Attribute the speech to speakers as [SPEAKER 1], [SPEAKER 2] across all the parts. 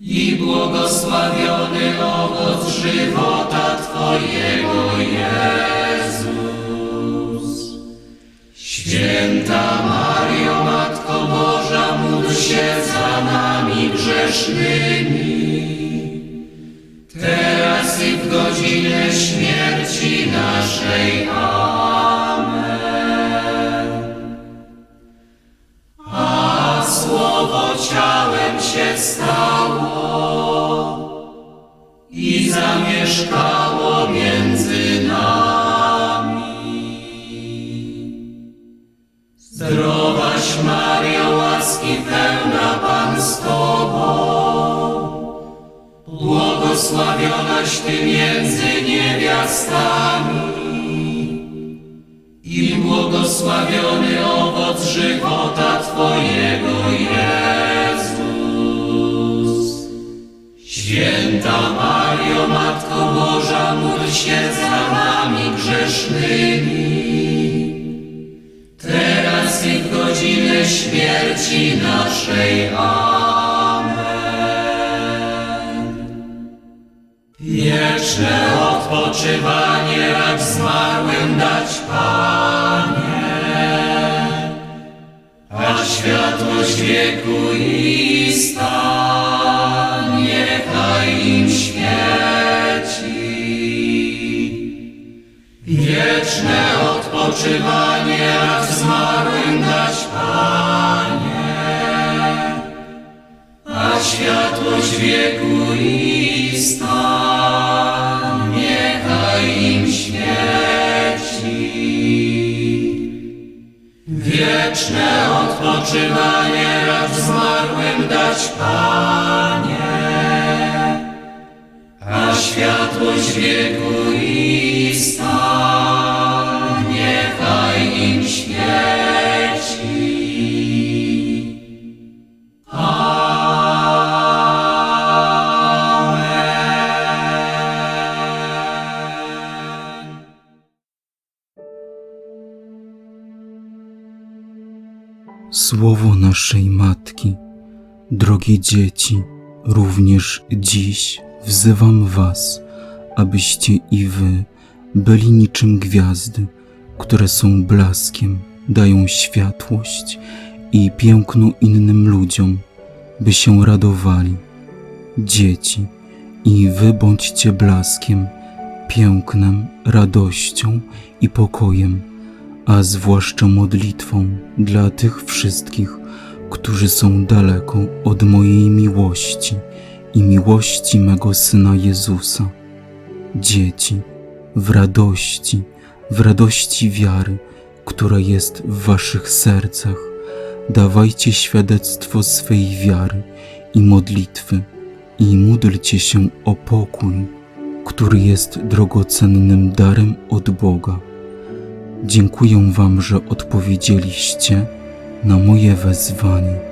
[SPEAKER 1] i błogosławiony owoc żywota Twojego Jezus. Święta Mario, Matko Boża, módl się za nami grzesznymi, teraz i w godzinę śmierci naszej. Amen. Się stało i zamieszkało między nami. Zdrowaś Mario, łaski pełna Pan z Tobą, błogosławionaś Ty między niewiastami i błogosławiony owoc żywota Twojego Jezus. Święta Mario, Matko Boża, módl się za nami grzesznymi, teraz i w godzinę śmierci naszej. Amen. Wieczne odpoczywanie racz zmarłym dać, Panie, a światłość wieku i odpoczywanie racz zmarłym dać, Panie, a światłość wieku i stan niechaj im świeci. Wieczne odpoczywanie racz zmarłym dać, Panie, a światłość wieku i stan
[SPEAKER 2] naszej Matki, drogie dzieci, również dziś wzywam Was, abyście i Wy byli niczym gwiazdy, które są blaskiem, dają światłość i piękno innym ludziom, by się radowali. Dzieci, i Wy bądźcie blaskiem, pięknem, radością i pokojem a zwłaszcza modlitwą dla tych wszystkich, którzy są daleko od mojej miłości i miłości mego Syna Jezusa. Dzieci, w radości, w radości wiary, która jest w waszych sercach, dawajcie świadectwo swej wiary i modlitwy i módlcie się o pokój, który jest drogocennym darem od Boga. Dziękuję Wam, że odpowiedzieliście na moje wezwanie.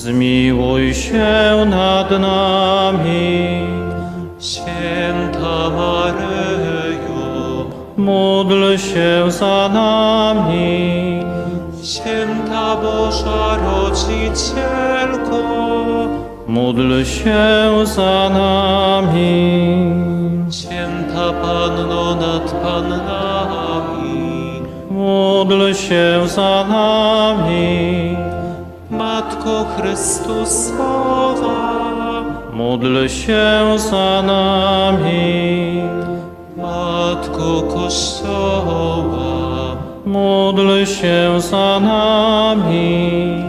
[SPEAKER 3] Zmiłuj się nad nami.
[SPEAKER 4] Święta Maryjo,
[SPEAKER 3] Módl się za nami.
[SPEAKER 4] Święta Boża Rodzicielko,
[SPEAKER 3] Módl się za nami.
[SPEAKER 4] Święta Panno nad Pannami,
[SPEAKER 3] Módl się za nami.
[SPEAKER 4] Matko Chrystusowa,
[SPEAKER 3] Módl się za nami.
[SPEAKER 4] Matko Kościoła,
[SPEAKER 3] Módl się za nami.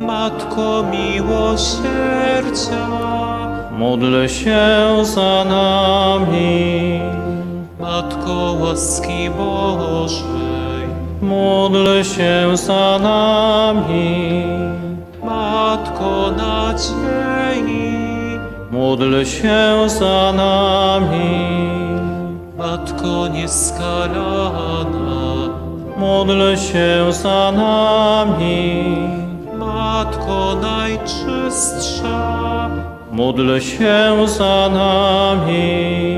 [SPEAKER 4] Matko Miłosierdzia,
[SPEAKER 3] Módl się za nami.
[SPEAKER 4] Matko łaski Bożej,
[SPEAKER 3] Módl się za nami.
[SPEAKER 4] Matko nadziei,
[SPEAKER 3] Módl się za nami.
[SPEAKER 4] Matko nieskalana,
[SPEAKER 3] Módl się za nami.
[SPEAKER 4] Matko najczystsza,
[SPEAKER 3] Módl się za nami.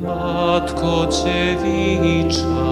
[SPEAKER 4] Matko dziewicza,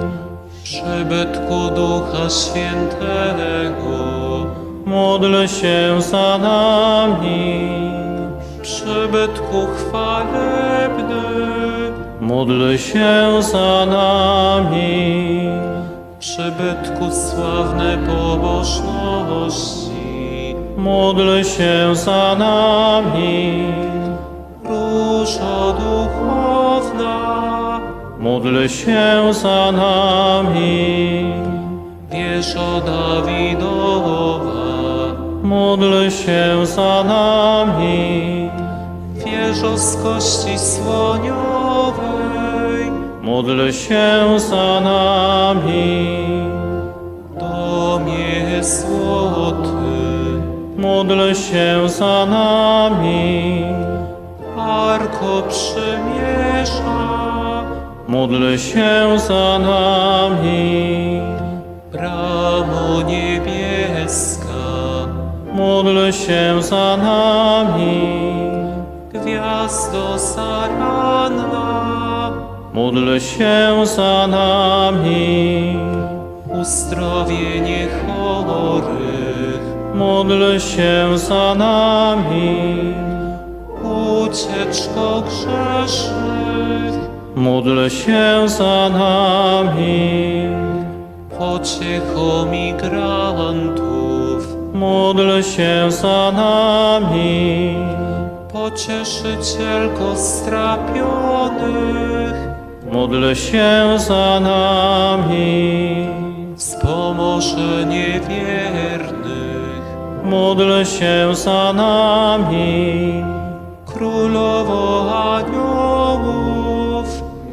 [SPEAKER 4] Przybytku Ducha Świętego,
[SPEAKER 3] Módl się za nami.
[SPEAKER 4] przybytku chwalebny,
[SPEAKER 3] Módl się za nami.
[SPEAKER 4] przybytku sławnej pobożności,
[SPEAKER 3] Módl się za nami.
[SPEAKER 4] różo duchowna,
[SPEAKER 3] Módl się za nami.
[SPEAKER 4] wieżo Dawidowa,
[SPEAKER 3] Módl się za nami.
[SPEAKER 4] wieżo z kości słoniowej,
[SPEAKER 3] Módl się za nami.
[SPEAKER 4] domie złoty,
[SPEAKER 3] Módl się za nami.
[SPEAKER 4] Arko przymierza,
[SPEAKER 3] Módl się za nami.
[SPEAKER 4] bramo niebieska,
[SPEAKER 3] Módl się za nami.
[SPEAKER 4] gwiazdo zarana.
[SPEAKER 3] Módl się za nami.
[SPEAKER 4] Uzdrowienie chorych,
[SPEAKER 3] Módl się za nami.
[SPEAKER 4] ucieczko grzesznych,
[SPEAKER 3] Módl się za nami.
[SPEAKER 4] pociecho migrantów,
[SPEAKER 3] Módl się za nami.
[SPEAKER 4] pocieszycielko strapionych,
[SPEAKER 3] Módl się za nami.
[SPEAKER 4] wspomoże niewiernych,
[SPEAKER 3] Módl się za nami.
[SPEAKER 4] królowo aniołów,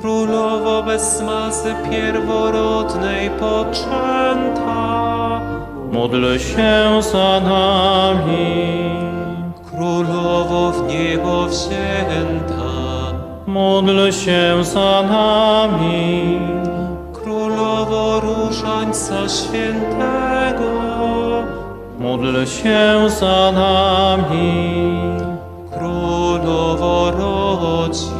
[SPEAKER 4] Królowo bez mazy pierworodnej poczęta,
[SPEAKER 3] Módl się za nami.
[SPEAKER 4] królowo w niebo wzięta,
[SPEAKER 3] Módl się za nami.
[SPEAKER 4] królowo różańca świętego,
[SPEAKER 3] Módl się za nami.
[SPEAKER 4] królowo rodzin,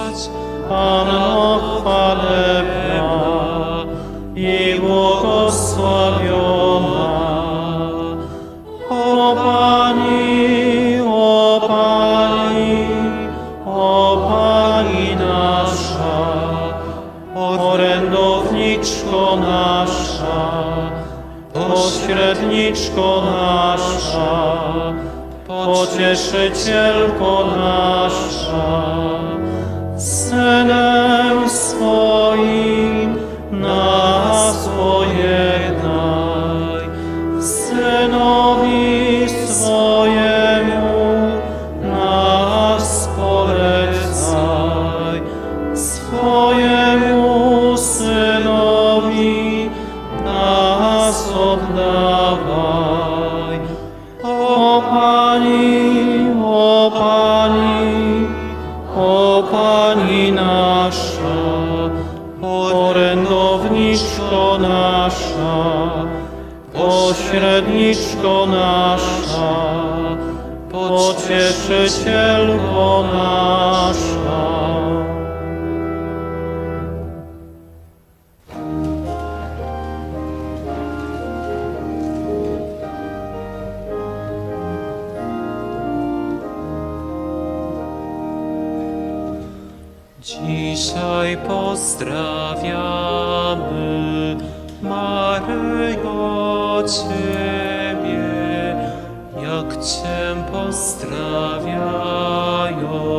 [SPEAKER 4] Panno chwalebna i błogosławiona. O Pani, o Pani, o
[SPEAKER 3] Pani nasza, orędowniczko nasza, pośredniczko nasza, pocieszycielko nasza. sinners.
[SPEAKER 4] Dzisiaj pozdrawiamy Maryjo Ciebie, jak Cię pozdrawiają.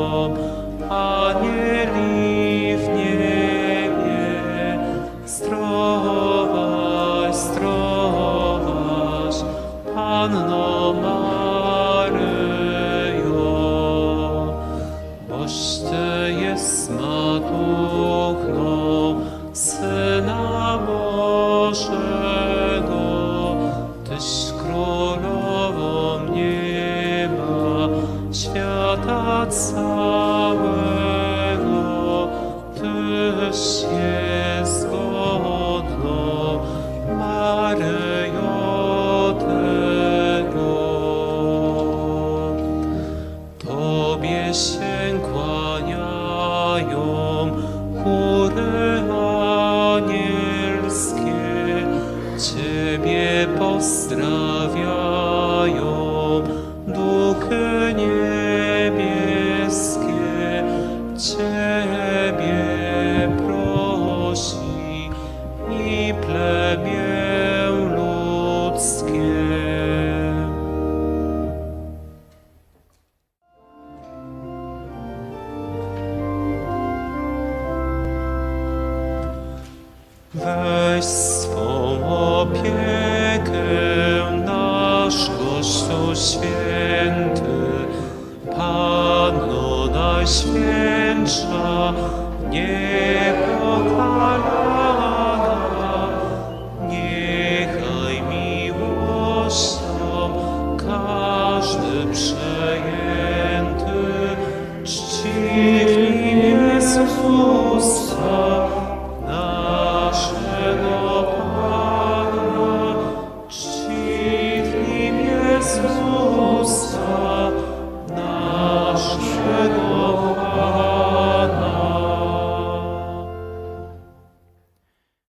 [SPEAKER 4] Najświętsza, niepokalana.